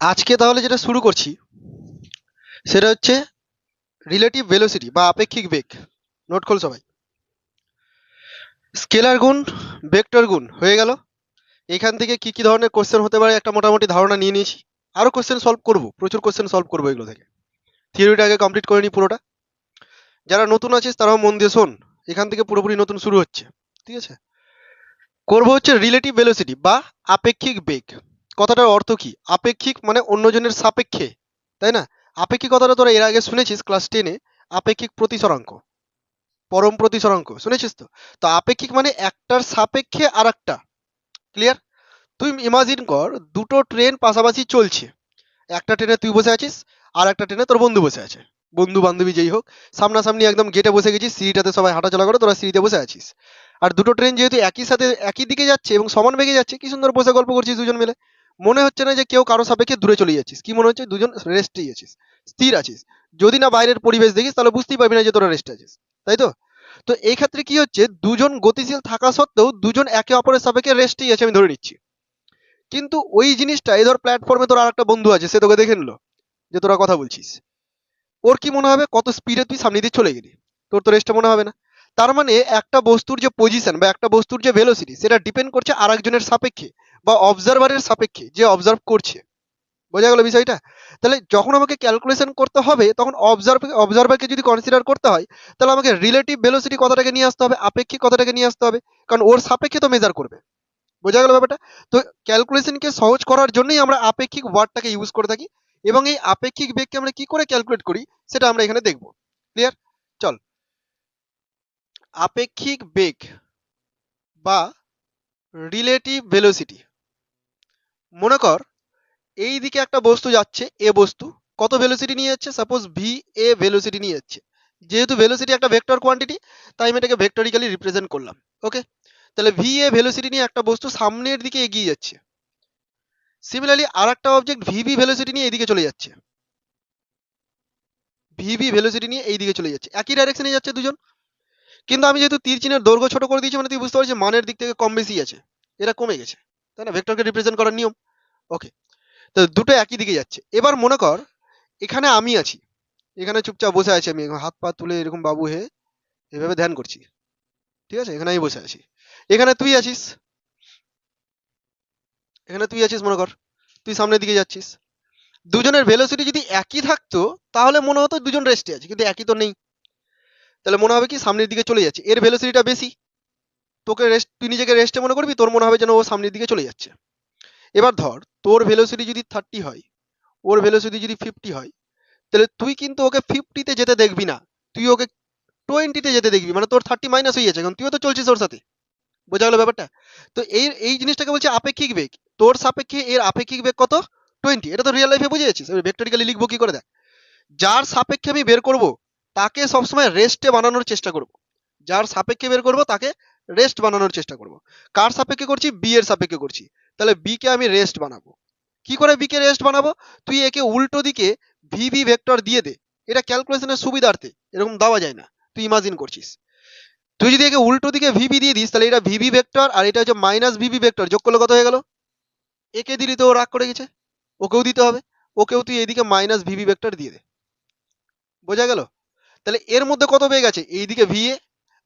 আজকে তাহলে যেটা শুরু করছি, সেটা হচ্ছে রিলেটিভ ভেলোসিটি বা আপেক্ষিক বেগ। নোট খোল সবাই। স্কেলার গুণ ভেক্টর গুণ, হয়ে গেল। এখান থেকে কি কি ধরনের কোশ্চেন হতে পারে, একটা মোটামুটি ধারণা নিয়ে নিয়েছি। আরও কোশ্চেন সলভ করব, প্রচুর কোশ্চেন সলভ করব এগুলো থেকে। থিওরিটা আগে কমপ্লিট করে নিই পুরোটা। যারা নতুন আছিস, তারাও মন দিয়ে শোন। এখান থেকে পুরোপুরি নতুন শুরু হচ্ছে। ঠিক আছে? করব হচ্ছে রিলেটিভ ভেলোসিটি বা আপেক্ষিক বেগ। কথাটার অর্থ কি? আপেক্ষিক মানে অন্যজনের সাপেক্ষে, তাই না? আপেক্ষিক কথাটা তোরা এর আগে শুনেছিস ক্লাস টেনে আপেক্ষিক প্রতিসরাঙ্ক, পরম প্রতিসরাঙ্ক, শুনেছিস তো? তো আপেক্ষিক মানে একটার সাপেক্ষে আর একটা ক্লিয়ার তুই ইমাজিন কর, দুটো ট্রেন পাশাপাশি চলছে। একটা ট্রেনে তুই বসে আছিস, আর একটা ট্রেনে তোর বন্ধু বসে আছে। বন্ধু বান্ধবী যেই হোক, সামনাসামনি একদম গেটে বসে গেছিস, সিঁড়িটাতে সবাই হাঁটাচলা করে, তোরা সিঁড়িতে বসে আছিস। আর দুটো ট্রেন যেহেতু একই সাথে, একই দিকে যাচ্ছে এবং সমান বেগে যাচ্ছে, কি সুন্দর বসে গল্প করছিস দুজন মিলে। মনে হচ্ছে না যে কেউ কারও সাপেক্ষে দূরে চলে যাচ্ছিস। কি মনে হচ্ছে? দুজন রেস্টেই আছিস, স্থির আছিস। যদি না বাইরের পরিবেশ দেখিস, তাহলে বুঝতেই পারবি না যে তোরা রেস্টে আছিস। তাই তো? তো এই ক্ষেত্রে কি হচ্ছে? দুজন গতিশীল থাকা সত্ত্বেও দুজন একে অপরের সাপেক্ষে রেস্টেই আছে, আমি ধরে নিচ্ছি। কিন্তু ওই জিনিসটা, এই ধর প্ল্যাটফর্মে তোর আর একটা বন্ধু আছে, সে তোকে দেখে নিল, যে তোরা কথা বলছিস। ওর কি মনে হবে? কত স্পিডে তুই সামনে দিয়ে চলে গেলি? তোর তো রেস্টে মনে হবে না। তার মানে একটা বস্তুর যে পজিশন বা একটা বস্তুর যে ভেলোসিটি সেটা ডিপেন্ড করছে আরেকজনের সাপেক্ষে বা অবজারভারের সাপেক্ষে যে অবজার্ভ করছে। বোঝা গেল বিষয়টা? তাহলে যখন আমাকে ক্যালকুলেশন করতে হবে, তখন অবজার্ভ অবজারভারকে যদি কনসিডার করতে হয়, তাহলে আমাকে রিলেটিভ ভেলোসিটি কথাটাকে নিয়ে আসতে হবে, আপেক্ষিক কথাটাকে নিয়ে আসতে হবে? কারণ ওর সাপেক্ষে তো মেজার করবে। বোঝা গেল ব্যাপারটা? তো ক্যালকুলেশনকে সহজ করার জন্যই আমরা আপেক্ষিক ওয়ার্ডটাকে ইউজ করে থাকি এবং এই আপেক্ষিক বেগকে আমরা কি করে ক্যালকুলেট করি, সেটা আমরা এখানে দেখব। ক্লিয়ার চল। আপেক্ষিক বেগ বা রিলেটিভ ভেলোসিটি মনে কর, এই দিকে একটা বস্তু যাচ্ছে, এ বস্তু। কত ভেলোসিটি নিয়ে যাচ্ছে? সাপোজ ভি এ ভেলোসিটি নিয়ে যাচ্ছে। যেহেতু ভেলোসিটি একটা ভেক্টর কোয়ান্টিটি তাই আমি এটাকে ভেক্টরিক্যালি রিপ্রেজেন্ট করলাম। ওকে তাহলে ভি এ ভেলোসিটি নিয়ে একটা বস্তু সামনের দিকে এগিয়ে যাচ্ছে। সিমিলারলি আর একটা অবজেক্ট ভিভি ভেলোসিটি নিয়ে এইদিকে চলে যাচ্ছে। ভিভি ভেলোসিটি নিয়ে এইদিকে চলে যাচ্ছে। একই ডাইরেকশনে যাচ্ছে দুজন। কিন্তু আমি যেহেতু তীর চিহ্নের দৈর্ঘ্য ছোট করে দিয়েছি মানে তুই বুঝতে পারছিস মানের দিক থেকে কম বেশি আছে। এটা কমে গেছে। তাই না? ভেক্টরকে রিপ্রেজেন্ট করার নিয়ম। ওকে তো দুটো একই দিকে যাচ্ছে। এবার মনে কর, এখানে আমি আছি। এখানে চুপচাপ বসে আছি আমি। হাত পা তুলে এরকম বাবু হে এভাবে ধ্যান করছি। ঠিক আছে? এখানে আমি বসে আছি। এখানে তুই আছিস। এখানে তুই আছিস মনে কর। তুই সামনের দিকে যাচ্ছিস। দুজনের ভেলোসিটি যদি একই থাকতো, তাহলে মনে হতো দুজন রেস্টে আছে। কিন্তু একই তো নেই। তাহলে মনে হবে কি সামনের দিকে চলে যাচ্ছে। এর ভেলোসিটিটা বেশি। তোকে রেস্ট তুই নিজেকে রেস্টে মনে করবি, তোর মনে হবে যেন ও সামনের দিকে চলে যাচ্ছে। এবার ধর, তোর ভেলোসিটি যদি থার্টি হয়, ওর ভেলোসিটি যদি ফিফটি হয়, তাহলে তুই কিন্তু ওকে ফিফটিতে যেতে দেখবি না। তুই ওকে টোয়েন্টিতে যেতে দেখবি। মানে তোর থার্টি মাইনাস হয়ে যাচ্ছে, কারণ তুইও তো চলছিস ওর সাথে। বোঝা গেল ব্যাপারটা? তো এই এই জিনিসটাকে বলছে আপেক্ষিক বেগ। তোর সাপেক্ষে এর আপেক্ষিক বেগ কত? টোয়েন্টি এটা তো রিয়েল লাইফে বুঝে যাচ্ছিস ভেক্টরিক্যালি লিখব কি করে দেখ? যার সাপেক্ষে আমি বের করব তাকে সবসময় রেস্টে বানানোর চেষ্টা করব। যার সাপেক্ষে বের করব, তাকে রেস্ট বানানোর চেষ্টা করব। কার সাপেক্ষে করছি? বি এর সাপেক্ষে করছি। তাহলে বি কে আমি রেস্ট বানাবো। কি করে বি কে রেস্ট বানাবো? তুই একে উল্টো দিকে ভি ভি ভেক্টর দিয়ে দে। এটা ক্যালকুলেশনের সুবিধার্থে। এরকম দেওয়া যায় না। তুই ইমাজিন করছিস। তুই যদি একে উল্টো দিকে ভিবি দিয়ে দিস, তাহলে এটা ভিভি ভেক্টর আর এটা হচ্ছে মাইনাস ভিভি ভেক্টর যোগ করলে কত হয়ে গেল? একে দিলি তো ও রাগ করে গেছে। ওকেও দিতে হবে। ওকেও তুই এদিকে মাইনাস ভিভি ভেক্টর দিয়ে দে। বোঝা গেল? তাহলে এর মধ্যে কত বেগ আছে? এইদিকে ভিএ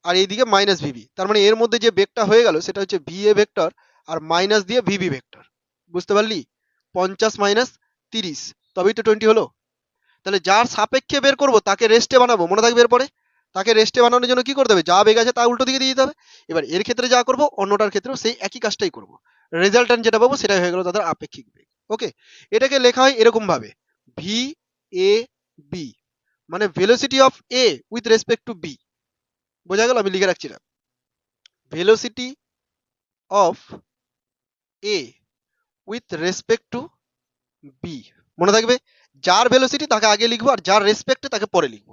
আর এইদিকে মাইনাস ভিভি তার মানে এর মধ্যে যে বেগটা হয়ে গেল, সেটা হচ্ছে ভিএ ভেক্টর আর মাইনাস দিয়ে ভিভি ভেক্টর বুঝতে পারলি? পঞ্চাশ মাইনাস তিরিশ, তবেই তো টোয়েন্টি হলো। তাহলে যার সাপেক্ষে বের করব, তাকে রেস্টে বানাবো, মনে থাকবে এরপরে? তাকে রেস্টে বানানোর জন্য কি করতে হবে? যা বেগ আছে তা উল্টো দিকে দিয়ে দিতে হবে। এবার এর ক্ষেত্রে যা করব, অন্যটার ক্ষেত্রেও সেই একই কাজটাই করব। রেজাল্টান্ট যেটা পাবো, সেটাই হয়ে গেল তাদের আপেক্ষিক বেগ। ওকে এটাকে লেখা হয় এরকম ভাবে ভি এ বি মানে velocity of A with respect to B বোঝা গেল? আমি লিখে রাখছি না। Velocity of A with respect to B মনে থাকবে? যার ভেলোসিটি তাকে আগে লিখব আর যার রেসপেক্টে তাকে পরে লিখব।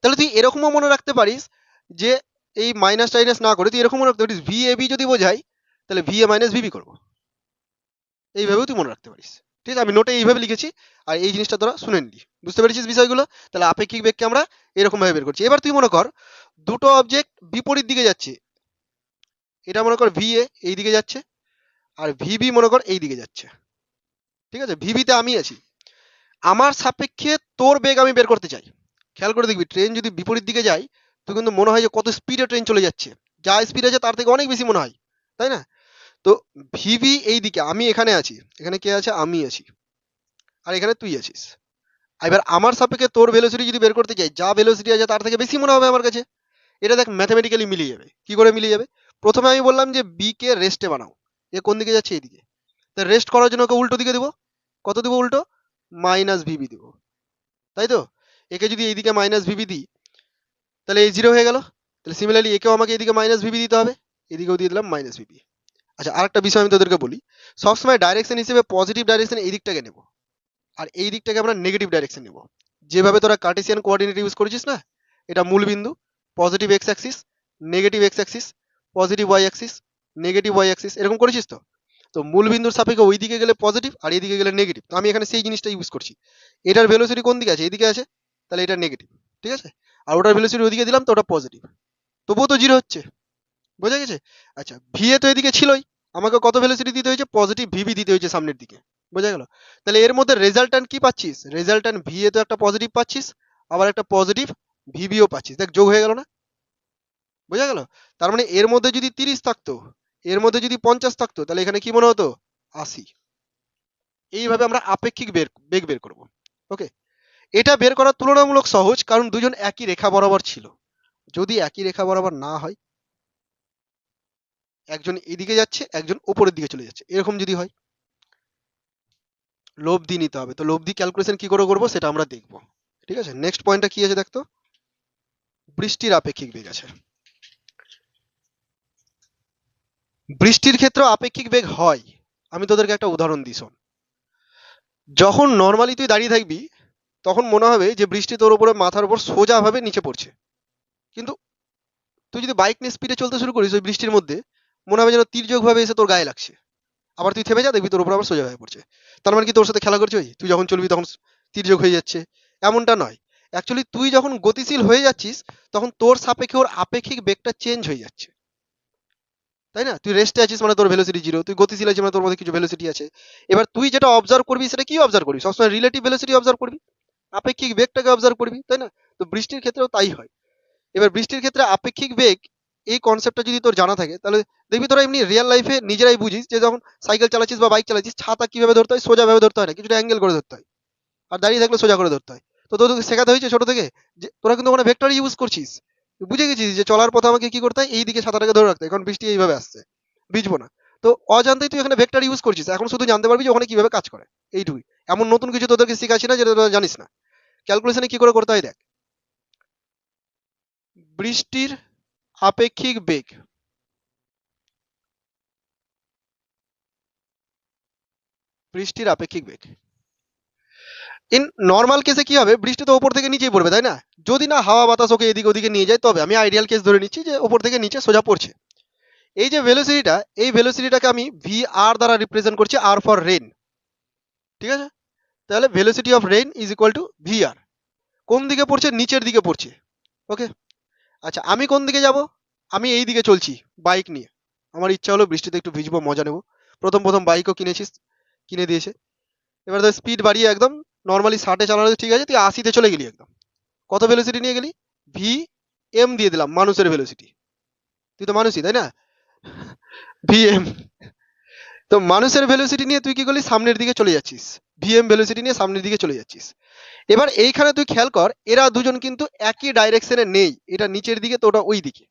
তাহলে তুই এরকমও মনে রাখতে পারিস যে এই মাইনাস টাইনাস না করে তুই এরকম মনে রাখতে পারিস। ভি এ বি যদি বোঝাই, তাহলে ভি এ মাইনাস ভিবি করব। এইভাবেও তুই মনে রাখতে পারিস। ঠিক আছে? আমি নোটে এইভাবে লিখেছি আর এই জিনিসটা তোরা শুনে নিলি। বুঝতে পেরেছিস বিষয়গুলো? তাহলে আপেক্ষিক বেগকে আমরা এরকম ভাবে বের করছি। এবার তুই মনে কর, দুটো অবজেক্ট বিপরীত দিকে যাচ্ছে। এটা মনে কর ভি এ এই দিকে যাচ্ছে আর ভিবি মনে কর এই দিকে যাচ্ছে। ঠিক আছে? ভিবিতে আমি আছি। আমার সাপেক্ষে তোর বেগ আমি বের করতে চাই। খেয়াল করে দেখবি ট্রেন যদি বিপরীত দিকে যায়, তো কিন্তু মনে হয় যে কত স্পিডে ট্রেন চলে যাচ্ছে। যা স্পিড আছে তার থেকে অনেক বেশি মনে হয়। তাই না? তো ভিবি এই দিকে, আমি এখানে আছি। এখানে কে আছে? আমি আছি। আর এখানে তুই আছিস। এবার আমার সাপেক্ষে তোর ভেলোসিটি যদি বের করতে চাই যা ভেলোসিটি আছে তার থেকে বেশি মনে হবে আমার কাছে। এটা দেখ ম্যাথামেটিক্যালি মিলিয়ে যাবে। কি করে মিলিয়ে যাবে? প্রথমে আমি বললাম যে বি কে রেস্টে বানাও। এ কোন দিকে যাচ্ছে? এইদিকে। তা রেস্ট করার জন্য ওকে উল্টো দিকে দেবো। কত দেবো উল্টো? মাইনাস ভিবি দেবো। তাই তো? একে যদি এইদিকে মাইনাস ভিবি দিই, তাহলে এই জিরো হয়ে গেল। তাহলে সিমিলারলি একেও আমাকে এদিকে মাইনাস ভিবি দিতে হবে। এদিকেও দিয়ে দিলাম মাইনাস ভিবি আচ্ছা আরেকটা বিষয় আমি তোদেরকে বলি। সবসময় ডাইরেকশন হিসেবে পজিটিভ ডাইরেকশন এই দিকটাকে নেব। আর এই দিকটাকে আমরা নেগেটিভ ডাইরেকশন নেব। যেভাবে তোরা কার্টেসিয়ান কোঅর্ডিনেট ইউজ করেছিস না, এটা মূল বিন্দু positive X axis negative X axis positive Y axis negative Y axis এরকম করেছিস তো? তো মূল বিন্দুর সাপেক্ষে ওই দিকে গেলে পজিটিভ আর এইদিকে গেলে নেগেটিভ তো আমি এখানে সেই জিনিসটা ইউজ করছি। এটার ভেলোসিটি কোন দিকে আছে? এইদিকে আছে। তাহলে এটা নেগেটিভ ঠিক আছে? আর ওটার ভেলোসিটি ওইদিকে দিলাম তো ওটা পজিটিভ তবুও তো জিরো হচ্ছে। বোঝা গেছে? আচ্ছা ভি এ তো এদিকে ছিলই। আমাকে কত ভেলোসিটি দিতে হয়েছে? পজিটিভ ভিবি দিতে হয়েছে সামনের দিকে। বোঝা গেল? তাহলে এর মধ্যে রেজাল্ট্যান্ট কি পাচ্ছিস? রেজাল্ট্যান্ট ভি এ তো একটা পজিটিভ পাচ্ছিস, আবার একটা পজিটিভ ভিবিও পাচ্ছিস। দেখ, যোগ হয়ে গেল না? বোঝা গেল? তার মানে এর মধ্যে যদি তিরিশ থাকতো, এর মধ্যে যদি পঞ্চাশ থাকতো, তাহলে এখানে কি মনে হতো? আশি। এইভাবে আমরা আপেক্ষিক বের, বেগ বের করব। ওকে? এটা বের করা তুলনামূলক সহজ, কারণ দুজন একই রেখা বরাবর ছিল। যদি একই রেখা বরাবর না হয় একজন এদিকে যাচ্ছে, একজন উপরের দিকে চলে যাচ্ছে। এরকম যদি হয়, লব্ধি নিতে হবে। তো লব্ধি ক্যালকুলেশন কি করে করব, সেটা আমরা দেখব। ঠিক আছে? নেক্সট পয়েন্টটা কি আছে দেখতো? বৃষ্টির আপেক্ষিক বেগ আছে। বৃষ্টির ক্ষেত্রে আপেক্ষিক বেগ হয়। আমি তোদেরকে একটা উদাহরণ দিই যখন নর্মালি তুই দাঁড়িয়ে থাকবি, তখন মনে হবে যে বৃষ্টি তোর উপরে, মাথার উপর সোজাভাবে নিচে পড়ছে। কিন্তু তুই যদি বাইক নিয়ে স্পিডে চলতে শুরু করিস ওই বৃষ্টির মধ্যে মনে হবে যেন তির্যকভাবে এসে তোর গায়ে লাগছে। আবার তুই থেমে যা, দেখবি তোর উপর আবার সোজা হয়ে পড়ছে। তার মানে কি তোর সাথে খেলা করছে? তুই যখন চলবি তখন তির্যক হয়ে যাচ্ছে। এমনটা নয়। অ্যাকচুয়ালি তুই যখন গতিশীল হয়ে যাচ্ছিস, তখন তোর সাপেক্ষে ওর আপেক্ষিক বেগটা চেঞ্জ হয়ে যাচ্ছে। তাই না? তুই রেস্টে আছিস মানে তোর ভেলোসিটি জিরো তুই গতিশীল আছিস মানে তোর মধ্যে কিছু ভেলোসিটি আছে। এবার তুই যেটা অবজার্ভ করবি, সেটা কি অবজার্ভ করবি? সবসময় রিলেটিভ ভেলোসিটি অবজার্ভ করবি? আপেক্ষিক বেগটাকে অবজার্ভ করবি? তাই না? তো বৃষ্টির ক্ষেত্রেও তাই হয়। এবার বৃষ্টির ক্ষেত্রে আপেক্ষিক বেগ এই কনসেপ্টটা যদি তোর জানা থাকে, তাহলে দেখবি তোরা এমনি রিয়েল লাইফে নিজেরাই বুঝিস যে যখন সাইকেল চালাচ্ছিস বা বাইক চালাচ্ছিস, ছাতা কীভাবে ধরতে হয়, সোজা ভাবে ধরতে হয় না, কিছুটা অ্যাঙ্গেল করে ধরতে হয়। আর দাঁড়িয়ে থাকলে সোজা করে ধরতে হয়। তো তোদের শেখাতে হয়েছে ছোট থেকে যে তোরা কিন্তু ওখানে ভেক্টর ইউজ করছিস। বুঝে গেছিস যে চলার পথে আমাকে কি করতে হয়? এই দিকে ছাতাটাকে ধরে রাখতে হয় বৃষ্টি এইভাবে আসছে, ভিজবো না। তো অজান্তেই তুই এখানে ভেক্টর ইউজ করছিস, এখন শুধু জানতে পারবি যে ওখানে কীভাবে কাজ করে এইটুকুই এমন নতুন কিছু তোদেরকে শেখাচ্ছি না যেটা তোরা জানিস না। ক্যালকুলেশনে কি করে করতে হয় দেখ। বৃষ্টির আপেক্ষিক বেগ। বৃষ্টির আপেক্ষিক বেগ। ইন নর্মাল কেসে কি হবে? বৃষ্টি তো ওপর থেকে নিচেই পড়বে, তাই না? যদি না হাওয়া বাতাস ওকে এদিকে ওদিকে নিয়ে যায়, তবে আমি আইডিয়াল কেস ধরে নিচ্ছি যে ওপর থেকে নিচে সোজা পড়ছে। এই যে ভেলোসিটিটা এই ভেলোসিটিটাকে আমি ভি আর দ্বারা রিপ্রেজেন্ট করছি আর ফর রেন ঠিক আছে? তাহলে velocity of rain is equal to V R কোন দিকে পড়ছে? নিচের দিকে পড়ছে। ওকে আচ্ছা আমি কোন দিকে যাব? আমি এই দিকে চলছি বাইক নিয়ে। আমার ইচ্ছা হলো বৃষ্টিতে একটু ভিজবো, মজা নেব। প্রথম প্রথম বাইকও কিনেছিস, কিনে দিয়েছে। এবার ধর স্পিড বাড়িয়ে একদম নর্মালি ষাটে চালানো ঠিক আছে, তুই আশিতে চলে গেলি একদম। কত ভেলোসিটি নিয়ে গেলি? ভি এম দিয়ে দিলাম, মানুষের ভেলোসিটি তুই তো মানুষই, তাই না? ভি এম তো মানুষের ভেলোসিটি নিয়ে তুই কি করলি? সামনের দিকে চলে যাচ্ছিস। ভিএম ভেলোসিটি নিয়ে সামনের দিকে চলে যাচ্ছিস। এবার এইখানে তুই খেয়াল কর, এরা দুজন কিন্তু একই ডাইরেকশনে নেই। এটা নিচের দিকে, তো ওটা ওই দিকে।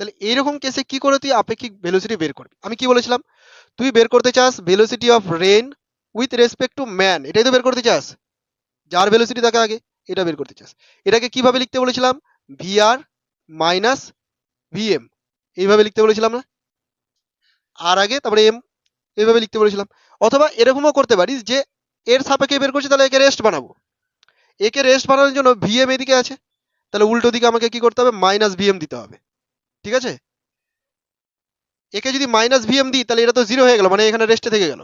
তাহলে এইরকম কেসে কি করে তুই আপেক্ষিক ভেলোসিটি বের করবি? আমি কি বলেছিলাম? তুই বের করতে চাস velocity of rain with respect to man এটাই তো বের করতে চাস। যার ভেলোসিটি থাকে আগে, এটা বের করতে চাস। এটাকে কীভাবে লিখতে বলেছিলাম? ভিআর মাইনাস ভিএম এইভাবে লিখতে বলেছিলাম না? আর আগে, তারপরে এম এইভাবে লিখতে বলেছিলাম। অথবা এরকমও করতে পারিস যে এর সাপেক্ষে বের করছি, তাহলে একে রেস্ট বানাবো। একে রেস্ট বানানোর জন্য ভিএম এদিকে আছে। তাহলে উল্টো দিকে আমাকে কি করতে হবে? মাইনাস ভিএম দিতে হবে। ঠিক আছে? একে যদি মাইনাস ভিএম দিই, তাহলে এটা তো জিরো হয়ে গেল মানে এখানে রেস্টে থেকে গেল।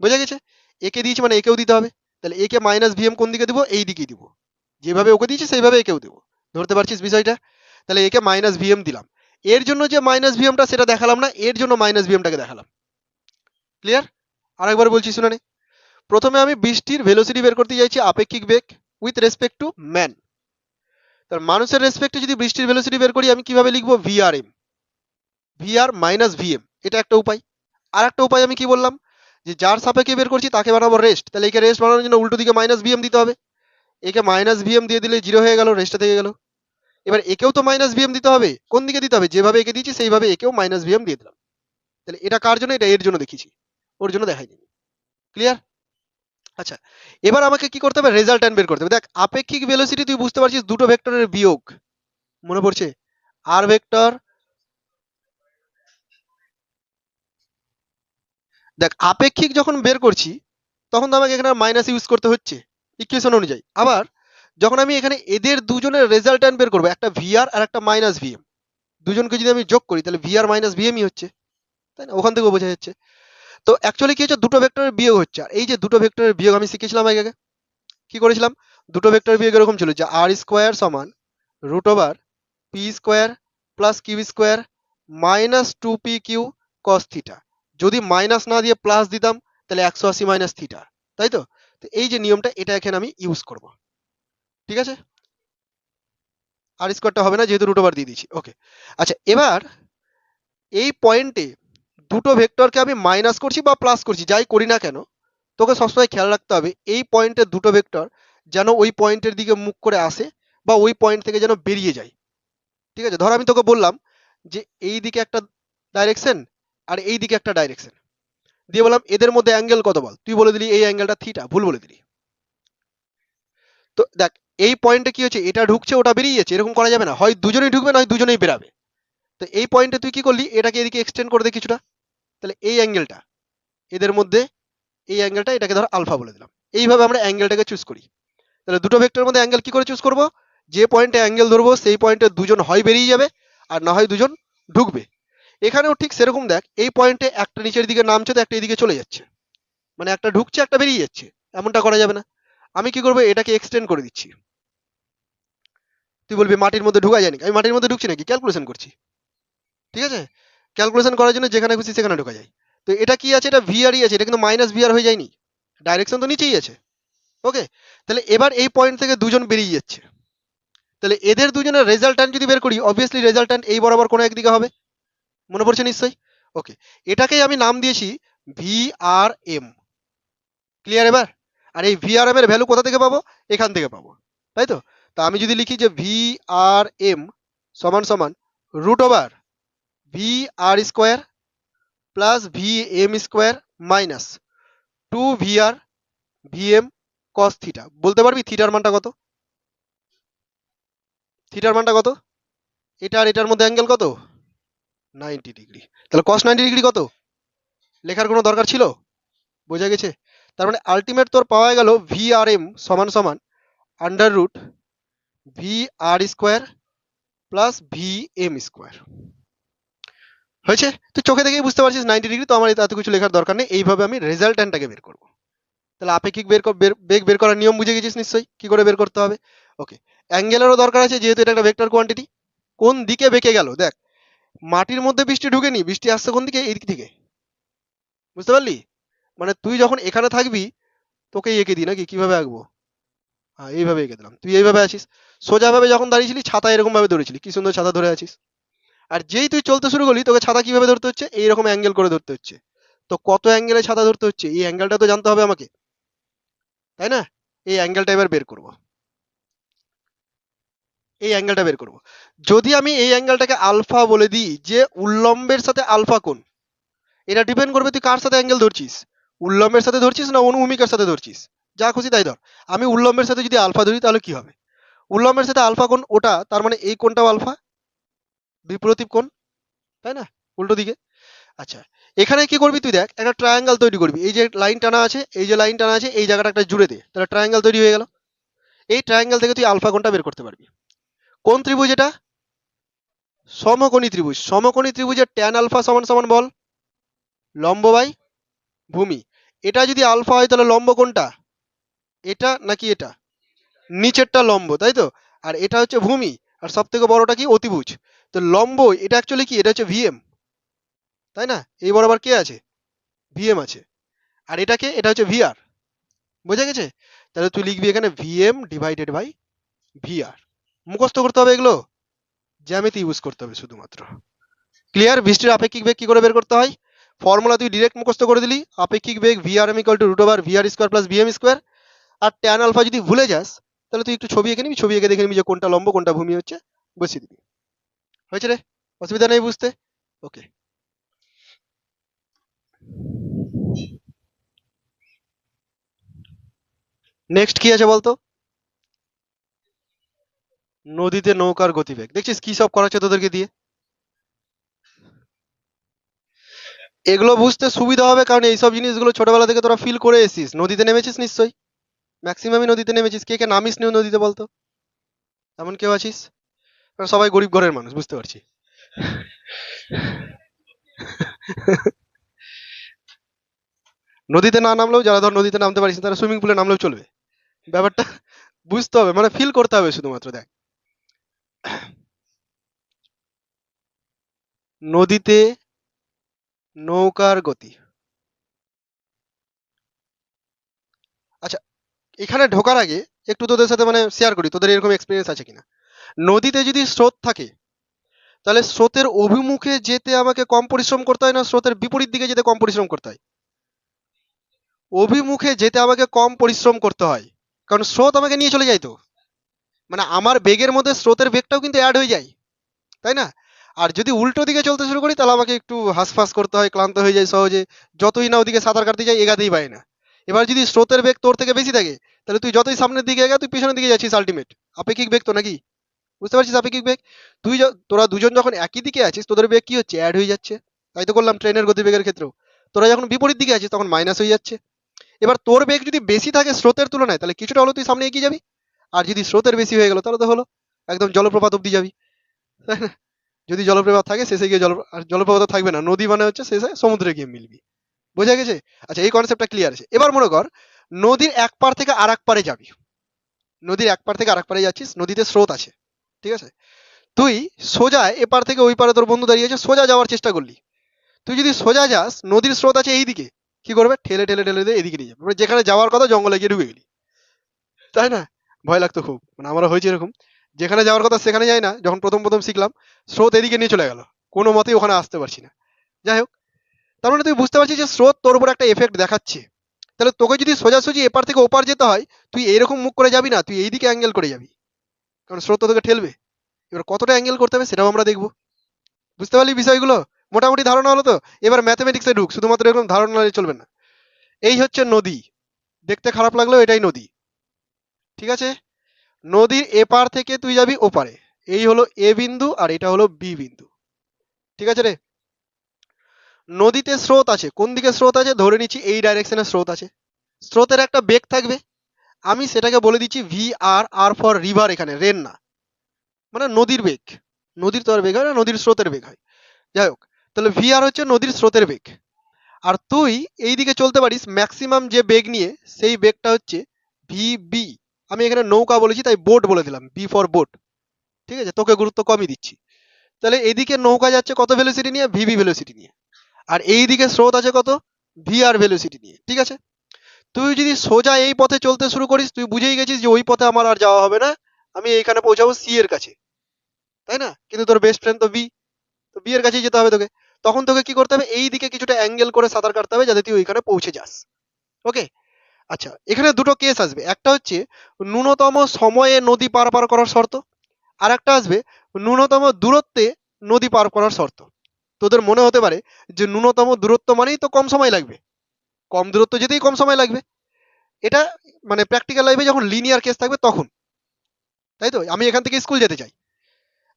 বোঝা গেছে? একে দিয়েছি মানে একেও দিতে হবে। তাহলে একে মাইনাস ভিএম কোন দিকে দিব? এই দিকেই দিব। যেভাবে ওকে দিয়েছি, সেইভাবে একেও দেবো। ধরতে পারছিস বিষয়টা? তাহলে একে মাইনাস ভিএম দিলাম। এর জন্য যে মাইনাস ভিএমটা সেটা দেখালাম না, এর জন্য মাইনাস ভিএমটাকে দেখালাম। ক্লিয়ার আরেকবার বলছি, শুনে নে। প্রথমে আমি বৃষ্টির ভেলোসিটি বের করতে চাইছি আপেক্ষিক বেগ উইথ রেসপেক্ট টু ম্যান তার মানুষের রেসপেক্টে যদি বৃষ্টির ভেলোসিটি বের করি, আমি কীভাবে লিখব? ভিআরএম ভিআর মাইনাস ভিএম এটা একটা উপায়। আর একটা উপায় আমি কি বললাম? যে যার সাপেক্ষে বের করছি, তাকে বানাবো রেস্ট তাহলে একে রেস্ট বানানোর জন্য উল্টো দিকে মাইনাস ভিএম দিতে হবে। একে মাইনাস ভিএম দিয়ে দিলে জিরো হয়ে গেল রেস্টটা থেকে গেল। এবার একেও তো মাইনাস ভিএম দিতে হবে। কোন দিকে দিতে হবে? যেভাবে একে দিয়েছি, সেইভাবে একেও মাইনাস ভিএম দিয়ে দিলাম। তাহলে এটা কার জন্য? এটা এর জন্য দেখিয়েছি। ওর জন্য দেখাইনি। ক্লিয়ার আচ্ছা এবার আমাকে কি করতে হবে? রেজাল্ট্যান্ট বের করতে হবে। দেখ, আপেক্ষিক ভেলোসিটি তুই বুঝতে পারছিস দুটো ভেক্টরের বিয়োগ। মনে পড়ছে? আর ভেক্টর দেখ, আপেক্ষিক যখন বের করছি, তখন তো আমাকে এখানে মাইনাস ইউজ করতে হচ্ছে। ইকুয়েশন অনুযায়ী। আবার, যখন আমি এখানে এদের দুজনের রেজাল্ট্যান্ট বের করব, একটা ভিআর আর আর একটা মাইনাস ভিএম দুজনকে যদি আমি যোগ করি, তাহলে ভিআর মাইনাস ভিএমই হচ্ছে। তাই না? ওখান থেকেও বোঝা যাচ্ছে। তো অ্যাকচুয়ালি কি হচ্ছে দুটো ভেক্টরের বিয়োগ হচ্ছে। আর এই যে দুটো ভেক্টরের বিয়োগ আমি শিখেছিলাম আগে আগে। কি করেছিলাম? দুটো ভেক্টরের বিয়োগ এরকম ছিল যে আর স্কোয়ার সমান root over P square plus Q square minus two P Q cos theta যদি মাইনাস না দিয়ে প্লাস দিতাম, তাহলে একশো আশি মাইনাস থিটা তাই তো? তো এই যে নিয়মটা, এটা এখানে আমি ইউজ করব। ঠিক আছে? আর স্কোয়ারটা হবে না, যেহেতু রুট ওভার দিয়ে দিয়েছি। ওকে আচ্ছা এবার এই পয়েন্টে দুটো ভেক্টরকে আমি মাইনাস করছি বা প্লাস করছি, যাই করি না কেন, তোকে সবসময় খেয়াল রাখতে হবে, এই পয়েন্টের দুটো ভেক্টর যেন ওই পয়েন্টের দিকে মুখ করে আসে বা ওই পয়েন্ট থেকে যেন বেরিয়ে যায়। ঠিক আছে? ধর আমি তোকে বললাম যে এই দিকে একটা ডাইরেকশন আর এই দিকে একটা ডাইরেকশন দিয়ে বললাম এদের মধ্যে অ্যাঙ্গেল কত বল? তুই বলে দিলি এই অ্যাঙ্গেলটা থিটা ভুল বলে দিলি। তো দেখ, এই পয়েন্টে কি হচ্ছে? এটা ঢুকছে, ওটা বেরিয়ে যাচ্ছে, এরকম করা যাবে না। হয় দুজনেই ঢুকবে, নয় দুজনেই বেরাবে। তো এই পয়েন্টে তুই কি করলি? এটাকে এদিকে এক্সটেন্ড করে দে কিছুটা। তাহলে এই অ্যাঙ্গেলটা, এদের মধ্যে এই অ্যাঙ্গেলটা এটাকে ধর আলফা বলে দিলাম। এইভাবে আমরা অ্যাঙ্গেলটাকে চুজ করি। তাহলে দুটো ভেক্টরের মধ্যে অ্যাঙ্গেল কি করে চুজ করব? যে পয়েন্টে অ্যাঙ্গেল ধরবো, সেই পয়েন্টে দুজন হয় বেরিয়ে যাবে, আর না হয় দুজন ঢুকবে। এখানেও ঠিক সেরকম দেখ, এই পয়েন্টে একটা নিচের দিকে নামছে তো একটা এদিকে চলে যাচ্ছে। মানে একটা ঢুকছে, একটা বেরিয়ে যাচ্ছে, এমনটা করা যাবে না। আমি কি করব? এটাকে এক্সটেন্ড করে দিচ্ছি। তুই বলবি মাটির মধ্যে ঢুকা যায়নি। আমি মাটির মধ্যে ঢুকছি নাকি? ক্যালকুলেশন করছি। ঠিক আছে? ক্যালকুলেশন করার জন্য যেখানে খুশি সেখানে ঢোকা যায়। তো এটা কি আছে? এটা ভিআরই আছে, এটা কিন্তু মাইনাস ভিআর হয়ে যায়নি। ডাইরেকশন তো নিচেই আছে। ওকে তাহলে এবার এই পয়েন্ট থেকে দুজন বেরিয়ে যাচ্ছে। তাহলে এদের দুজনের রেজাল্ট্যান্ট যদি বের করি অবভিয়াসলি রেজাল্ট্যান্ট এই বরাবর কোনো একদিকে হবে। মনে পড়ছে নিশ্চয়ই? ওকে এটাকেই আমি নাম দিয়েছি ভি আর এম ক্লিয়ার এবার? আর এই ভি আর এম এর ভ্যালু কোথা থেকে পাবো? এখান থেকে পাবো। তাই তো? তা আমি যদি লিখি যে ভি আর এম সমান সমান root over V R square plus V M square minus two V R V M cos theta বলতে পারবি থিটার মানটা কত? থিটার মানটা কত? এটা আর এটার মধ্যে অ্যাঙ্গেল কত? নাইনটি ডিগ্রি তাহলে কস নাইনটি ডিগ্রি কত? লেখার কোনো দরকার ছিল? বোঝা গেছে? তার মানে আলটিমেট তোর পাওয়া গেল ভি আর এম সমান সমান under root V R square plus V M square হয়েছে? তুই চোখে দেখেই বুঝতে পারছিস নাইনটি ডিগ্রি তো আমার এত কিছু লেখার দরকার নেই। এইভাবে আমি রেজাল্ট্যান্টটাকে বের করব। তাহলে আপেক্ষিক বের বেগ বের করার নিয়ম বুঝে গেছিস নিশ্চয়ই? কি করে বের করতে হবে? ওকে অ্যাঙ্গেলেরও দরকার আছে, যেহেতু এটা একটা ভেক্টর কোয়ান্টিটি কোন দিকে বেঁকে গেল? দেখ, মাটির মধ্যে বৃষ্টি ঢুকেনি, বৃষ্টি আসছে কোন দিকে? এই দিক থেকে। বুঝতে পারলি? মানে তুই যখন এখানে থাকবি, তোকে এঁকে দিই নাকি? কীভাবে আঁকবো? হ্যাঁ এইভাবে এঁকে দিলাম। তুই এইভাবে আছিস। সোজাভাবে যখন দাঁড়িয়েছিলি, ছাতা এরকম ভাবে ধরেছিলি। কি সুন্দর ছাতা ধরে আছিস। আর যেই তুই চলতে শুরু করলি, তোকে ছাতা কীভাবে ধরতে হচ্ছে? এইরকম অ্যাঙ্গেল করে ধরতে হচ্ছে। তো কত অ্যাঙ্গেলে ছাতা ধরতে হচ্ছে? এই অ্যাঙ্গেলটা তো জানতে হবে আমাকে। তাই না? এই অ্যাঙ্গেলটা এবার বের করব। এই অ্যাঙ্গেলটা বের করব। যদি আমি এই অ্যাঙ্গেলটাকে আলফা বলে দিই, যে উল্লম্বের সাথে আলফা কোণ, এটা ডিপেন্ড করবে তুই কার সাথে অ্যাঙ্গেল ধরছিস? উল্লম্বের সাথে ধরছিস না অনুভূমিকার সাথে ধরছিস? যা খুশি তাই ধর। আমি উল্লম্বের সাথে যদি আলফা ধরি, তাহলে কি হবে? উল্লম্বের সাথে আলফা কোণ ওটা, তার মানে এই কোণটাও আলফা বিপ্রতীপ কোণ, তাই না? উল্টো দিকে। আচ্ছা এখানে কি করবি তুই দেখ, একটা ট্রায়াঙ্গেল তৈরি করবি। এই যে লাইন টানা আছে, এই যে লাইন টানা আছে, এই জায়গাটা একটা জুড়ে দে। তাহলে ট্রায়াঙ্গেল তৈরি হয়ে গেল। এই ট্রায়াঙ্গেল থেকে তুই আলফা কোণটা বের করতে পারবি। কোন ত্রিভুজ এটা? সমকোণী ত্রিভুজ। সমকোণী ত্রিভুজের ট্যান আলফা সমান সমান বল, লম্ব বাই ভূমি। এটা যদি আলফা হয় তাহলে লম্ব কোনটা এটা নাকি এটা? নিচেরটা লম্ব, তাই তো? আর এটা হচ্ছে ভূমি। আর সব থেকে বড়টা কি? অতিভুজ। তো লম্ব, এটা অ্যাকচুয়ালি কি? এটা হচ্ছে ভিএম তাই না? এই বরাবর কে আছে? ভিএম আছে। আর এটাকে এটা হচ্ছে ভিআর বোঝা গেছে? তাহলে তুই লিখবি এখানে ভিএম ডিভাইডেড বাই ভিআর মুখস্থ করতে হবে এগুলো। জ্যামিতি ইউজ করতে হবে শুধুমাত্র। ক্লিয়ার বৃষ্টির আপেক্ষিক বেগ কি করে বের করতে হয়? ফর্মুলা তুই ডিরেক্ট মুখস্থ করে দিলি। আপেক্ষিক বেগ V R M equal to root over V R square plus V M square R tan alpha যদি ভুলে যাস তাহলে তুই একটু ছবি এঁকে নিবি, ছবি এঁকে দেখে নিবি যে কোনটা লম্ব, কোনটা ভূমি হচ্ছে, বসিয়ে দিবি। হয়েছে রে? অসুবিধা নেই বুঝতে? ওকে। নেক্সট কি আছে বলতো? নদীতে নৌকার গতিবেগ। দেখছিস কি সব করাচ্ছে তোদেরকে দিয়ে? এগুলো বুঝতে সুবিধা হবে, কারণ এইসব জিনিসগুলো ছোটবেলা থেকে তোরা ফিল করে এসিস নদীতে নেমেছিস নিশ্চয়ই। ম্যাক্সিমামই নদীতে নেমেছিস। কে কে নামিস নিও নদীতে বলতো? এমন কেউ আছিস? সবাই গরিব ঘরের মানুষ বুঝতে পারছি। নদীতে না নামলেও যারা ধর নদীতে নামতে পারিস না, তারা সুইমিং পুলে নামলেও চলবে। ব্যাপারটা বুঝতে হবে মানে ফিল করতে হবে শুধুমাত্র দেখ। নদীতে নৌকার গতি। এখানে ঢোকার আগে একটু তোদের সাথে মানে শেয়ার করি, তোদের এরকম এক্সপিরিয়েন্স আছে কিনা? নদীতে যদি স্রোত থাকে, তাহলে স্রোতের অভিমুখে যেতে আমাকে কম পরিশ্রম করতে হয় না স্রোতের বিপরীত দিকে যেতে কম পরিশ্রম করতে হয়? অভিমুখে যেতে আমাকে কম পরিশ্রম করতে হয়, কারণ স্রোত আমাকে নিয়ে চলে যায় তো। মানে আমার বেগের মধ্যে স্রোতের বেগটাও কিন্তু অ্যাড হয়ে যায়, তাই না? আর যদি উল্টো দিকে চলতে শুরু করি, তাহলে আমাকে একটু হাঁসফাঁস করতে হয়, ক্লান্ত হয়ে যায় সহজে। যতই না ওদিকে সাঁতার কাটতে যাই, এগাতেই পায় না। এবার যদি স্রোতের বেগ তোর থেকে বেশি থাকে, তাহলে তুই যতই সামনের দিকে এগা তুই পিছনের দিকে যাচ্ছিস আলটিমেট আপেক্ষিক বেগ তো নাকি? বুঝতে পারছিস আপেক্ষিক বেগ? তুই তোরা দুজন যখন একই দিকে আছিস, তোদের বেগ কি হচ্ছে? অ্যাড হয়ে যাচ্ছে। তাই তো করলাম ট্রেনের গতিবেগের ক্ষেত্রেও। তোরা যখন বিপরীত দিকে আছিস, তখন মাইনাস হয়ে যাচ্ছে। এবার তোর বেগ যদি বেশি থাকে স্রোতের তুলনায়, তাহলে কিছুটা হলো তুই সামনে এগিয়ে যাবি। আর যদি স্রোতের বেশি হয়ে গেল, তাহলে তো হলো একদম জলপ্রপাত অব্দি যাবি। তাই না? যদি জলপ্রপাত থাকে, শেষে গিয়ে জল আর জলপ্রপাত থাকবে না। নদী মানে হচ্ছে শেষে সমুদ্রে গিয়ে মিলবি। বোঝা গেছে? আচ্ছা এই কনসেপ্টটা ক্লিয়ার আছে। এবার মনে কর, নদীর এক পার থেকে আর এক পারে যাবি। নদীর এক পার থেকে আর এক পারে যাচ্ছিস, নদীতে স্রোত আছে, ঠিক আছে? তুই সোজা এপার থেকে ওই পারে তোর বন্ধু দাঁড়িয়ে আছে, সোজা যাওয়ার চেষ্টা করলি। তুই যদি সোজা যাস, নদীর স্রোত আছে এই দিকে কি করবে? ঠেলে ঠেলে ঠেলে দিয়ে এদিকে নিয়ে যাবে। মানে যেখানে যাওয়ার কথা জঙ্গলে গিয়ে ঢুকে গেলি। তাই না? ভয় লাগতো খুব। মানে আমারও হয়েছে এরকম। যেখানে যাওয়ার কথা সেখানে যাই না, যখন প্রথম প্রথম শিখলাম, স্রোত এদিকে নিয়ে চলে গেল। কোনো মতেই ওখানে আসতে পারছি না। যাই হোক তার মানে তুই বুঝতে পারছিস যে স্রোত তোর উপর একটা এফেক্ট দেখাচ্ছে। তাহলে তোকে যদি সোজাসুজি এপার থেকে ওপার যেতে হয়, তুই এইরকম মুখ করে যাবি না, তুই এইদিকে অ্যাঙ্গেল করে যাবি। কারণ স্রোত তোকে ঠেলবে। এবার কতটা অ্যাঙ্গেল করতে হবে সেটাও আমরা দেখব। বুঝতে পারলি বিষয়গুলো? মোটামুটি ধারণা হলো তো? এবার ম্যাথমেটিক্সে ঢুক, শুধুমাত্র এরকম ধারণা চলবে না। এই হচ্ছে নদী। দেখতে খারাপ লাগলেও এটাই নদী। ঠিক আছে? নদীর এপার থেকে তুই যাবি ওপারে। এই হলো এ বিন্দু আর এটা হলো বি বিন্দু। ঠিক আছে রে? নদীতে স্রোত আছে। কোন দিকে স্রোত আছে? ধরে নিচ্ছি এই ডাইরেকশনে স্রোত আছে। স্রোতের একটা বেগ থাকবে। আমি সেটাকে বলে দিচ্ছি V R R for river এখানে রেন না। মানে নদীর বেগ। নদীর তো আর বেগ হয় না, নদীর স্রোতের বেগ হয়। যাই হোক, তাহলে ভি আর হচ্ছে নদীর স্রোতের বেগ। আর তুই এই দিকে চলতে পারিস ম্যাক্সিমাম যে বেগ নিয়ে, সেই বেগটা হচ্ছে ভি বি আমি এখানে নৌকা বলেছি, তাই বোট বলে দিলাম বি ফর বোট ঠিক আছে? তোকে গুরুত্ব কমই দিচ্ছি। তাহলে এদিকে নৌকা যাচ্ছে কত ভেলোসিটি নিয়ে? ভিভি ভেলোসিটি নিয়ে। আর এই দিকে স্রোত আছে কত? ভি আর ভেলোসিটি নিয়ে, ঠিক আছে? তুই যদি সোজা এই পথে চলতে শুরু করিস, তুই বুঝেই গেছিস যে ওই পথে আমার আর যাওয়া হবে না। আমি এইখানে পৌঁছাবো সি এর কাছে, তাই না? কিন্তু তোর বেস্ট ফ্রেন্ড তো বি তো বি এর কাছেই যেতে হবে তোকে। তখন তোকে কি করতে হবে? এই দিকে কিছুটা অ্যাঙ্গেল করে সাঁতার কাটতে হবে যাতে তুই ওইখানে পৌঁছে যাস। ওকে আচ্ছা এখানে দুটো কেস আসবে। একটা হচ্ছে ন্যূনতম সময়ে নদী পার পার করার শর্ত আর একটা আসবে ন্যূনতম দূরত্বে নদী পার করার শর্ত। তোদের মনে হতে পারে যে ন্যূনতম দূরত্ব মানেই তো কম সময় লাগবে। কম দূরত্ব যেতেই কম সময় লাগবে। এটা মানে প্র্যাকটিক্যাল লাইফে যখন লিনিয়ার কেস থাকবে তখন। তাই তো? আমি এখান থেকে স্কুল যেতে চাই।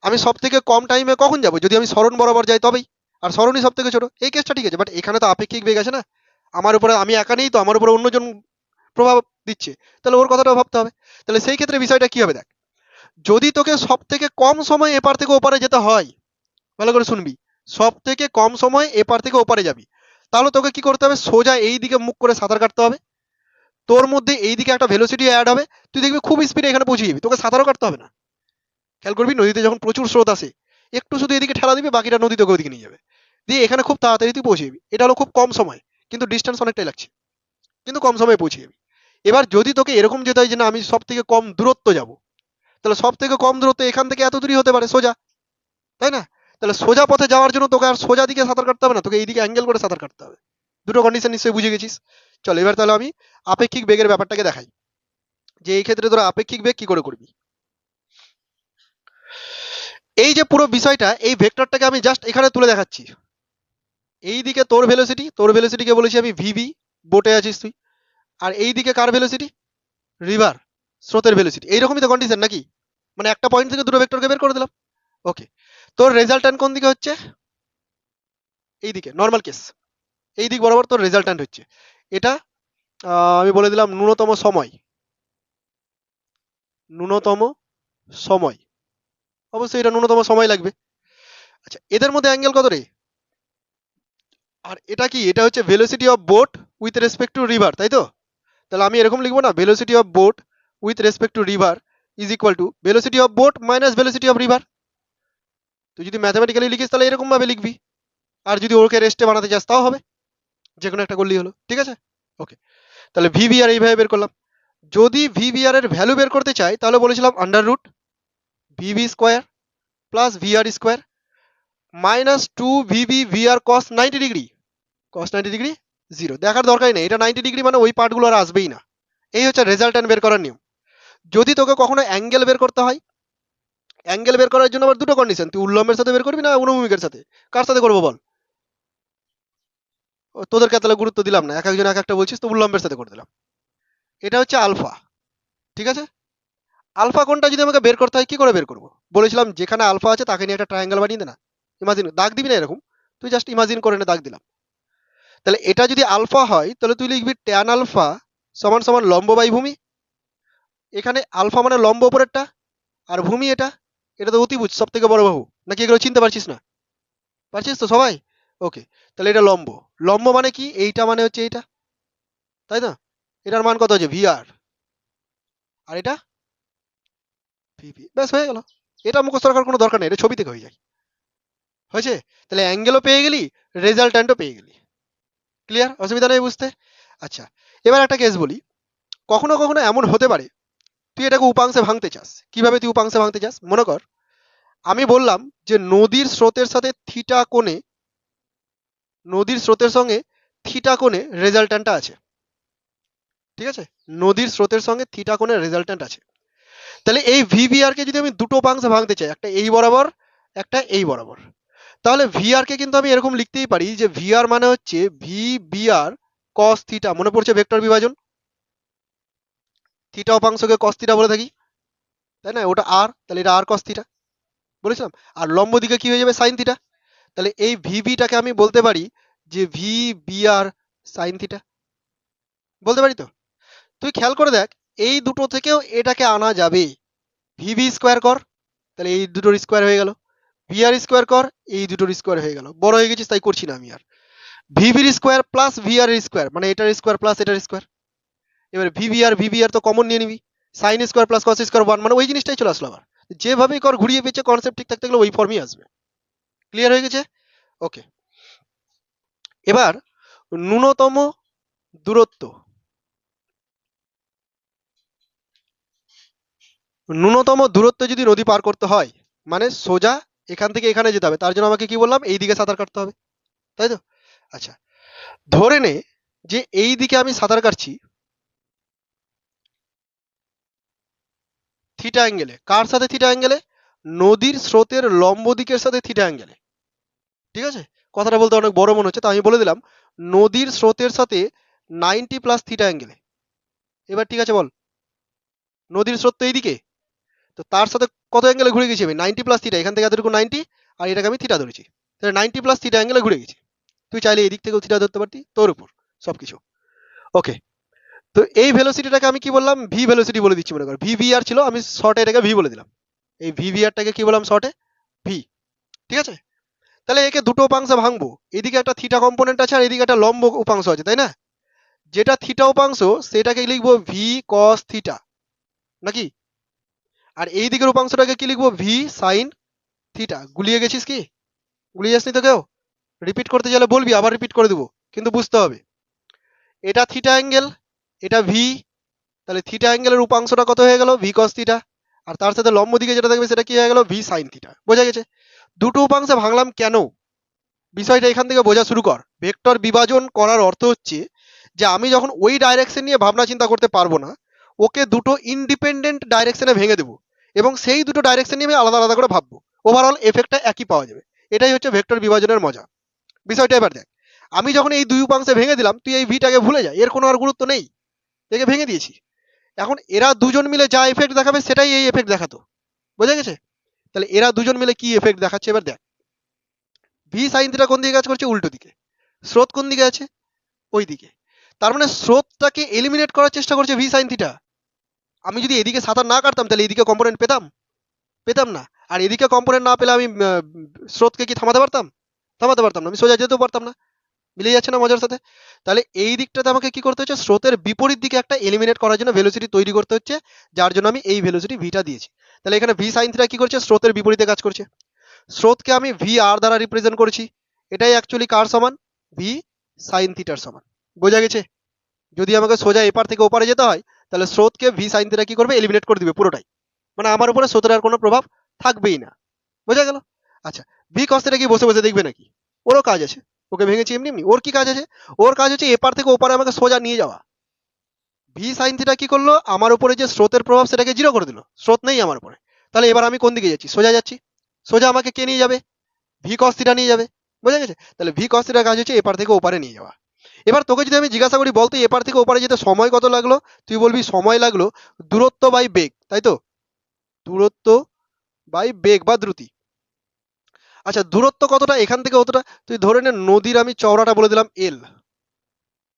আমি সব থেকে কম টাইমে কখন যাব? যদি আমি স্মরণ বরাবর যাই তবেই। আর স্মরণই সব থেকে ছোটো। এই কেসটা ঠিক আছে বাট এখানে তো আপেক্ষিক বেগ আছে না। আমার উপরে, আমি একা নেই তো, আমার উপরে অন্যজন প্রভাব দিচ্ছে। তাহলে ওর কথাটাও ভাবতে হবে। তাহলে সেই ক্ষেত্রে বিষয়টা কী হবে দেখ? যদি তোকে সব থেকে কম সময় এপার থেকে ওপারে যেতে হয়, ভালো করে শুনবি। সব থেকে কম সময় এপার থেকে ওপারে যাবি। তাহলে তোকে কি করতে হবে? সোজা এই দিকে মুখ করে সাঁতার কাটতে হবে। তোর মধ্যে এই দিকে একটা ভেলোসিটি অ্যাড হবে। তুই দেখবি খুব স্পিডে এখানে পৌঁছে যাবি। তোকে সাঁতারও কাটতে হবে না। খেয়াল করবি, নদীতে যখন প্রচুর স্রোত আসে, একটু শুধু এদিকে ঠেলা দিবি, বাকিটা নদী তোকে ওদিকে নিয়ে যাবে। দিয়ে এখানে খুব তাড়াতাড়ি তুই পৌঁছে যাবি। এটা হলো খুব কম সময়, কিন্তু ডিস্টেন্স অনেকটাই লাগছে। কিন্তু কম সময়ে পৌঁছে যাবি। এবার যদি তোকে এরকম যেতে হয় যে, না, আমি সব থেকে কম দূরত্ব যাব, তাহলে সব থেকে কম দূরত্ব এখান থেকে এত দূরই হতে পারে, সোজা। তাই না? তাহলে সোজা পথে যাওয়ার জন্য তোকে আর সোজা দিকে সাঁতার কাটতে হবে না, তোকে এইদিকে অ্যাঙ্গেল করে সাঁতার কাটতে হবে। দুটো কন্ডিশন নিশ্চয়ই বুঝে গেছিস। চল, এবার তাহলে আমি আপেক্ষিক বেগের ব্যাপারটাকে দেখাই। যে এই ক্ষেত্রে তোরা আপেক্ষিক বেগ কি করে করবি? এই যে পুরো বিষয়টা, এই ভেক্টরটাকে আমি জাস্ট এখানে তুলে দেখাচ্ছি। এই দিকে তোর ভেলোসিটি তোর ভেলোসিটিকে বলেছি আমি ভিবি বোটে আছিস তুই। আর এই দিকে কার ভেলোসিটি রিভার স্রোতের ভেলোসিটি এইরকমই তো কন্ডিশন নাকি? মানে একটা পয়েন্ট থেকে দুটো ভেক্টরকে বের করে দিলাম। ওকে তোর রেজাল্ট্যান্ট কোন দিকে হচ্ছে? এই দিকে নর্মাল কেস এই দিক বরাবর তোর রেজাল্ট্যান্ট হচ্ছে। এটা আমি বলে দিলাম ন্যূনতম সময়। ন্যূনতম সময়। অবশ্যই এটা ন্যূনতম সময় লাগবে। আচ্ছা এদের মধ্যে অ্যাঙ্গেল কত রে? আর এটা কি? এটা হচ্ছে velocity of boat with respect to river তাই তো? তাহলে আমি এরকম লিখব না velocity of boat with respect to river is equal to velocity of boat minus velocity of river তুই যদি ম্যাথামেটিক্যালি লিখিস, তাহলে এরকম ভাবে লিখবি। আর যদি ওকে রেস্টে বানাতে চাস, তাও হবে। যে কোনো একটা করলেই হলো, ঠিক আছে? ওকে তাহলে ভিভিআর এইভাবে বের করলাম। যদি ভিভিআর এর ভ্যালু বের করতে চাই, তাহলে বলেছিলাম under root V V square plus V R square minus two V V V R cos ninety degree cos ninety degree zero দেখার দরকারই নেই, এটা নাইনটি ডিগ্রি মানে ওই পার্টগুলো আর আসবেই না। এই হচ্ছে রেজাল্ট রেজাল্ট্যান্ট বের করার নিয়ম। যদি তোকে কখনো অ্যাঙ্গেল বের করতে হয় অ্যাঙ্গেল বের করার জন্য আবার দুটো কন্ডিশন তুই উল্লম্বের সাথে বের করবি না অনুভূমিকের সাথে? কার সাথে করব বল? তোদেরকে তাহলে গুরুত্ব দিলাম না, এক একজন এক একটা বলছিস, তো উল্লম্বের সাথে করে দিলাম। এটা হচ্ছে আলফা, ঠিক আছে? আলফা কোনটা যদি আমাকে বের করতে হয়, কি করে বের করব? বলেছিলাম যেখানে আলফা আছে তাকে নিয়ে একটা ট্রায়াঙ্গেল বানিয়ে দে না। ইমাজিন দাগ দিবি না এরকম? তুই জাস্ট ইমাজিন করে নে, দাগ দিলাম। তাহলে এটা যদি আলফা হয়, তাহলে তুই লিখবি ট্যান আলফা সমান সমান লম্ব বাই ভূমি। এখানে আলফা মানে লম্ব উপরেরটা, আর ভূমি এটা এটা তো অতিভুজ সব থেকে বড় বাহু। নাকি এগুলো চিনতে পারছিস না? পারছিস তো সবাই? ওকে, তাহলে এটা লম্ব। লম্ব মানে কি? এইটা মানে হচ্ছে এইটা। তাই না এটার মান কত আছে ভিআর আর এটা? ব্যাস, হয়ে গেল। এটা মুখস্থ রাখার কোনো দরকার নেই, এটা ছবি থেকে হয়ে যায়। হয়েছে? তাহলে অ্যাঙ্গেলও পেয়ে গেলি রেজাল্ট্যান্টও পেয়ে গেলি। ক্লিয়ার অসুবিধা নেই বুঝতে? আচ্ছা এবার একটা কেস বলি। কখনো কখনো এমন হতে পারে তুই এটাকে উপাংশে ভাঙতে চাস। কীভাবে তুই উপাংশে ভাঙতে চাস? মনে কর, আমি বললাম যে নদীর স্রোতের সাথে থিটা কোণে, নদীর স্রোতের সঙ্গে থিটা কোণে রেজাল্ট্যান্টটা আছে। ঠিক আছে? নদীর স্রোতের সঙ্গে থিটা কোণে রেজাল্ট্যান্ট আছে। তাহলে এই ভিভিআর কে যদি আমি দুটো উপাংশে ভাঙতে চাই, একটা এই বরাবর, একটা এই বরাবর, তাহলে ভিআর কে কিন্তু আমি এরকম লিখতেই পারি যে ভিআর মানে হচ্ছে ভি বিআর কস থিটা মনে পড়ছে ভেক্টর বিভাজন? থিটা উপাংশকে কস থিটা বলে থাকি, তাই না? ওটা আর তাহলে এটা আর কস থিটা বলেছিলাম? আর লম্ব দিকে কি হয়ে যাবে? সাইন থিটা তাহলে এই ভিভিটাকে আমি বলতে পারি যে ভি বি আর সাইন থিটা বলতে পারি তো? তুই খেয়াল করে দেখ, এই দুটো থেকেও এটাকে আনা যাবে। ভিভি স্কোয়ার কর, তাহলে এই দুটোর স্কোয়ার হয়ে গেল। ভি আর স্কোয়ার কর, এই দুটোর স্কোয়ার হয়ে গেল। বড় হয়ে গেছিস, তাই করছি না আমি আর। ভিভির square plus V R square মানে এটার স্কোয়ার প্লাস এটার স্কোয়ার এবার ভিভিআর ভিভিআর তো কমন নিয়ে নিবি। Sine square plus cos square one মানে ওই জিনিসটাই চলে আসলো আবার। যেভাবেই কর ঘুরিয়ে পেয়েছে কনসেপ্ট ঠিক থাকতে গেলে ওই ফর্মই আসবে। ক্লিয়ার হয়ে গেছে? ওকে এবার ন্যূনতম দূরত্ব। ন্যূনতম দূরত্ব যদি নদী পার করতে হয় মানে সোজা এখান থেকে এখানে যেতে হবে। তার জন্য আমাকে কি বললাম? এই দিকে সাঁতার কাটতে হবে। তাই তো? আচ্ছা। ধরে নে যে এই দিকে আমি সাঁতার কাটছি থিটা অ্যাঙ্গেলে কার সাথে থিটা অ্যাঙ্গেলে নদীর স্রোতের লম্ব দিকের সাথে থিটা অ্যাঙ্গেলে ঠিক আছে? কথাটা বলতে অনেক বড় মনে হচ্ছে, তো আমি বলে দিলাম, নদীর স্রোতের সাথে নাইনটি প্লাস থিটা অ্যাঙ্গেলে এবার ঠিক আছে বল, নদীর স্রোত তো এইদিকে। তো তার সাথে কত অ্যাঙ্গেলে ঘুরে গেছি আমি? নাইনটি প্লাস থিটা এখান থেকে এতটুকু নাইনটি আর এটাকে আমি থিটা ধরেছি। তাহলে নাইনটি প্লাস থিটা অ্যাঙ্গেলে ঘুরে গেছি। তুই চাইলে এই দিক থেকেও থিটা ধরতে পারতি, তোর উপর, সবকিছু। ওকে তো এই ভেলোসিটিটাকে আমি কি বললাম? ভি ভেলোসিটি বলে দিচ্ছি মনে কর। ভি ভি আর ছিল, আমি শর্টে এটাকে ভি বলে দিলাম। এই ভি ভি আরটাকে কি বললাম শর্টে ভি ঠিক আছে? তাহলে একে দুটো উপাংশে ভাঙবো। এদিকে একটা থিটা কম্পোনেন্ট আছে আর এদিকে একটা লম্ব উপাংশ আছে, তাই না? যেটা থিটা উপাংশ, সেটাকে লিখব? ভি কস থিটা নাকি? আর এই দিকের উপাংশটাকে কি লিখব? ভি সাইন থিটা গুলিয়ে গেছিস কি? গুলিয়ে যাসনি তো কেউ? রিপিট করতে গেলে বলবি, আবার রিপিট করে দেবো। কিন্তু বুঝতে হবে। এটা থিটা অ্যাঙ্গেল এটা ভি তাহলে থিটা অ্যাঙ্গেলের উপাংশটা কত হয়ে গেল? ভি কস থিটা আর তার সাথে লম্ব দিকে যেটা থাকবে সেটা কি হয়ে গেল? ভি সাইন থিটা বোঝা গেছে? দুটো উপাংশে ভাঙলাম কেন? বিষয়টা এখান থেকে বোঝা শুরু কর। ভেক্টর বিভাজন করার অর্থ হচ্ছে যে আমি যখন ওই ডাইরেকশন নিয়ে ভাবনা চিন্তা করতে পারব না, ওকে দুটো ইন্ডিপেন্ডেন্ট ডাইরেকশনে ভেঙে দেবো এবং সেই দুটো ডাইরেকশন নিয়ে আমি আলাদা আলাদা করে ভাববো। ওভারঅল এফেক্টটা একই পাওয়া যাবে। এটাই হচ্ছে ভেক্টর বিভাজনের মজা। বিষয়টা এবার দেখ। আমি যখন এই দুই উপাংশে ভেঙে দিলাম, তুই এই ভিটাকে ভুলে যা। এর কোনো আর গুরুত্ব নেই। একে ভেঙে দিয়েছি। এখন এরা দুজন মিলে যা এফেক্ট দেখাবে সেটাই এই এফেক্ট দেখাতো। বোঝা গেছে? তাহলে এরা দুজন মিলে কি এফেক্ট দেখাচ্ছে এবার দেখ। ভি সাইন থিটা কোন দিকে কাজ করছে? উল্টো দিকে। স্রোত কোন দিকে আছে? ওই দিকে। তার মানে স্রোতটাকে এলিমিনেট করার চেষ্টা করছে ভি সাইন থিটা আমি যদি এদিকে সাঁতার না কাটতাম, তাহলে এদিকে কম্পোনেন্ট পেতাম? পেতাম না। আর এদিকে কম্পোনেন্ট না পেলে আমি স্রোতকে কি থামাতে পারতাম? থামাতে পারতাম না। আমি সোজা যেতেও পারতাম না। মিলে যাচ্ছে না মজার সাথে। তাহলে এই দিকটাতে আমাকে কি করতে হচ্ছে? স্রোতের বিপরীত দিকে একটা এলিমিনেট করার জন্য ভেলোসিটি তৈরি করতে হচ্ছে, যার জন্য আমি এই ভেলোসিটি ভিটা দিয়েছি। তাহলে এখানে ভি সাইন থিটা কি করছে? স্রোতের বিপরীতে কাজ করছে। স্রোতকে আমি ভি আর দ্বারা রিপ্রেজেন্ট করছি। এটাই অ্যাকচুয়ালি কার সমান? ভি সাইন থিটার সমান। বোঝা গেছে? যদি আমাকে সোজা এপার থেকে ওপারে যেতে হয়, তাহলে স্রোতকে ভি সাইন থিটা কি করবে? এলিমিনেট করে দিবে পুরোটাই। মানে আমার উপরে স্রোতের আর কোনো প্রভাব থাকবেই না। বোঝা গেল? আচ্ছা ভি কস্তেটা কি? বসে বসে দেখবে নাকি? ওরও কাজ আছে। ওকে ভেঙেছি এমনি এমনি। ওর কি কাজ আছে? ওর কাজ হচ্ছে এপার থেকে ওপারে আমাকে সোজা নিয়ে যাওয়া। ভি সাইন থিটা কি করল? আমার উপরে যে স্রোতের প্রভাব সেটাকে জিরো করে দিল। স্রোত নেই আমার উপরে। তাহলে এবার আমি কোন দিকে যাচ্ছি? সোজা যাচ্ছি। সোজা আমাকে কে নিয়ে যাবে? ভি কস নিয়ে যাবে। বোঝা গেছে? তাহলে ভি কস থিটার কাজ হচ্ছে এপার থেকে ওপারে নিয়ে যাওয়া। এবার তোকে যদি আমি জিজ্ঞাসা করি বলতো এপার থেকে ওপারে যেতে সময় কত লাগল? তুই বলবি সময় লাগল দূরত্ব বাই বেগ, তাই তো? দূরত্ব বাই বেগ বা দ্রুতি। আচ্ছা দূরত্ব কতটা? এখান থেকে কতটা তুই ধরে নে, নদীর আমি চওড়াটা বলে দিলাম এল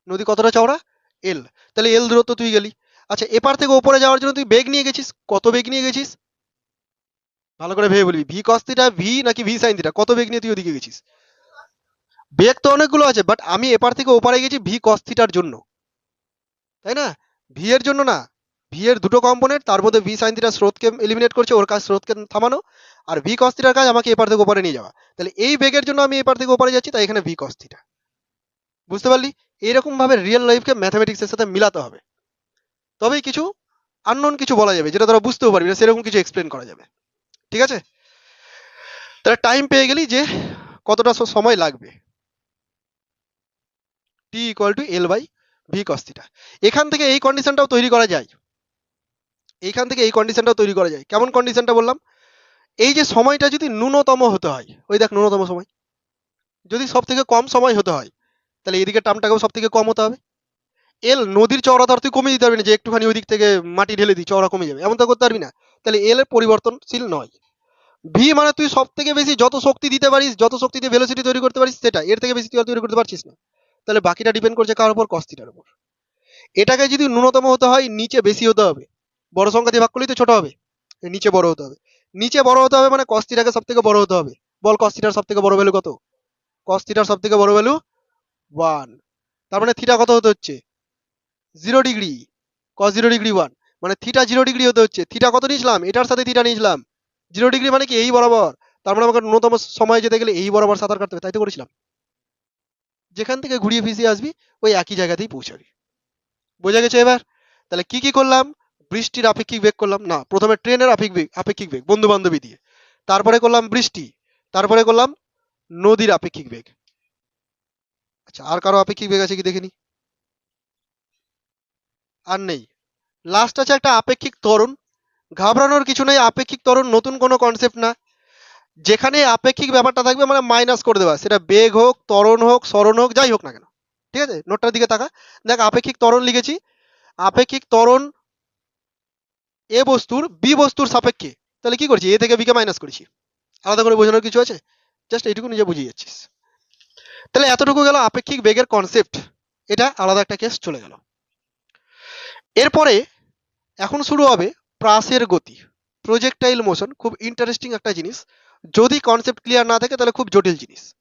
নদী কতটা চওড়া? এল তাহলে এল দূরত্ব তুই গেলি। আচ্ছা এপার থেকে ওপরে যাওয়ার জন্য তুই বেগ নিয়ে গেছিস? কত বেগ নিয়ে গেছিস? ভালো করে ভেবে বলবি। ভি কস থিটা ভি নাকি ভি সাইন কত বেগ নিয়ে তুই ওদিকে গেছিস? বেগ তো অনেকগুলো আছে বাট আমি এপার থেকে ওপারে গেছি ভি কস থিটার জন্য। তাই না? ভি এর জন্য না। ভি এর দুটো কম্পোনেন্ট তার মধ্যে ভি সাইন থিটা স্রোতকে এলিমিনেট করছে, ওর কাজ স্রোতকে থামানো, আর ভি কস থিটার কাজ আমাকে এপার থেকে ওপারে নিয়ে যাওয়া। তাহলে এই বেগের জন্য আমি এপার থেকে ওপারে যাচ্ছি, তাই এখানে ভি কস থিটা বুঝতে পারলি? এরকম ভাবে রিয়েল লাইফকে ম্যাথামেটিক্সের সাথে মিলাতে হবে। তবেই কিছু আননোন কিছু বলা যাবে, যেটা তোরা বুঝতেও পারবি না সেরকম কিছু এক্সপ্লেন করা যাবে। ঠিক আছে? তাহলে টাইম পেয়ে গেলি যে কতটা সময় লাগবে। T equal to L by V cos theta এখান থেকে এই কন্ডিশনটাও তৈরি করা যায়। এইখান থেকে এই কন্ডিশনটাও তৈরি করা যায়। কেমন কন্ডিশনটা বললাম? এই যে সময়টা যদি ন্যূনতম হতে হয়, ওই দেখ ন্যূনতম সময়। যদি সব থেকে কম সময় হতে হয়, তাহলে এদিকে টার্মটাকেও সব থেকে কম হতে হবে। এল, নদীর চওড়াটা আর তুই কমিয়ে দিতে পারবি না, যে একটুখানি ওই দিক থেকে মাটি ঢেলে দিই, চওড়া কমে যাবে। এমন তো করতে পারবি না। তাহলে এল এর পরিবর্তনশীল নয়। ভি মানে তুই সব থেকে বেশি যত শক্তি দিতে পারিস, যত শক্তি দিয়ে ভেলোসিটি তৈরি করতে পারিস সেটা এর থেকে বেশি তুই তৈরি করতে পারছিস না। তাহলে বাকিটা ডিপেন্ড করছে কার উপর? কস্তিটার উপর। এটাকে যদি ন্যূনতম হতে হয়, নিচে বেশি হতে হবে। বড় সংখ্যা দিয়ে ভাগ করলেই তো ছোট হবে। নিচে বড় হতে হবে। নিচে বড় হতে হবে মানে কস্তিটাকে সব থেকে বড় হতে হবে। বল কস্তিটার সব থেকে বড় ভ্যালু কত? কস্তিটার সব থেকে বড় ভ্যালু ওয়ান তার মানে থিটা কত হতে হচ্ছে? Zero degree cos zero degree one মানে থিটা জিরো ডিগ্রি হতে হচ্ছে। থিটা কত নিয়েছিলাম? এটার সাথে থিটা নিয়েছিলাম। জিরো ডিগ্রি মানে কি? এই বরাবর। তার মানে আমাকে ন্যূনতম সময় যেতে গেলে এই বরাবর সাঁতার কাটতে হবে। তাই তো করেছিলাম। যেখান থেকে ঘুরিয়ে ফিসিয়ে আসবি, ওই একই জায়গাতেই পৌঁছাবি। বোঝা গেছে এবার? তাহলে কি কি করলাম? বৃষ্টির আপেক্ষিক বেগ করলাম, না, প্রথমে ট্রেনের আপেক্ষিক বেগ আপেক্ষিক বেগ বন্ধু বান্ধবী দিয়ে। তারপরে করলাম বৃষ্টি, তারপরে করলাম নদীর আপেক্ষিক বেগ। আচ্ছা আর কারও আপেক্ষিক বেগ আছে কি দেখে নি আর নেই। লাস্ট আছে একটা আপেক্ষিক ত্বরণ ঘাবড়ানোর কিছু নেই, আপেক্ষিক ত্বরণ নতুন কোনো কনসেপ্ট না। যেখানে আপেক্ষিক ব্যাপারটা থাকবে মানে মাইনাস করে দেওয়া। সেটা বেগ হোক ত্বরণ হোক সরণ হোক, যাই হোক না কেন। ঠিক আছে? নোটটার দিকে তাকা। দেখ, আপেক্ষিক ত্বরণ লিখেছি। আপেক্ষিক ত্বরণ এ বস্তুর বি বস্তুর সাপেক্ষে। তাহলে কি করছি? এ থেকে বিকে মাইনাস করেছি। আলাদা করে বোঝানোর কিছু আছে? জাস্ট এইটুকু নিজে বুঝিয়ে যাচ্ছিস। তাহলে এতটুকু গেল আপেক্ষিক বেগের কনসেপ্ট এটা আলাদা একটা কেস চলে গেল। এরপরে এখন শুরু হবে প্রাসের গতি। প্রজেক্টাইল মোশন খুব ইন্টারেস্টিং একটা জিনিস। যদি কনসেপ্ট ক্লিয়ার না থাকে, তাহলে খুব জটিল জিনিস।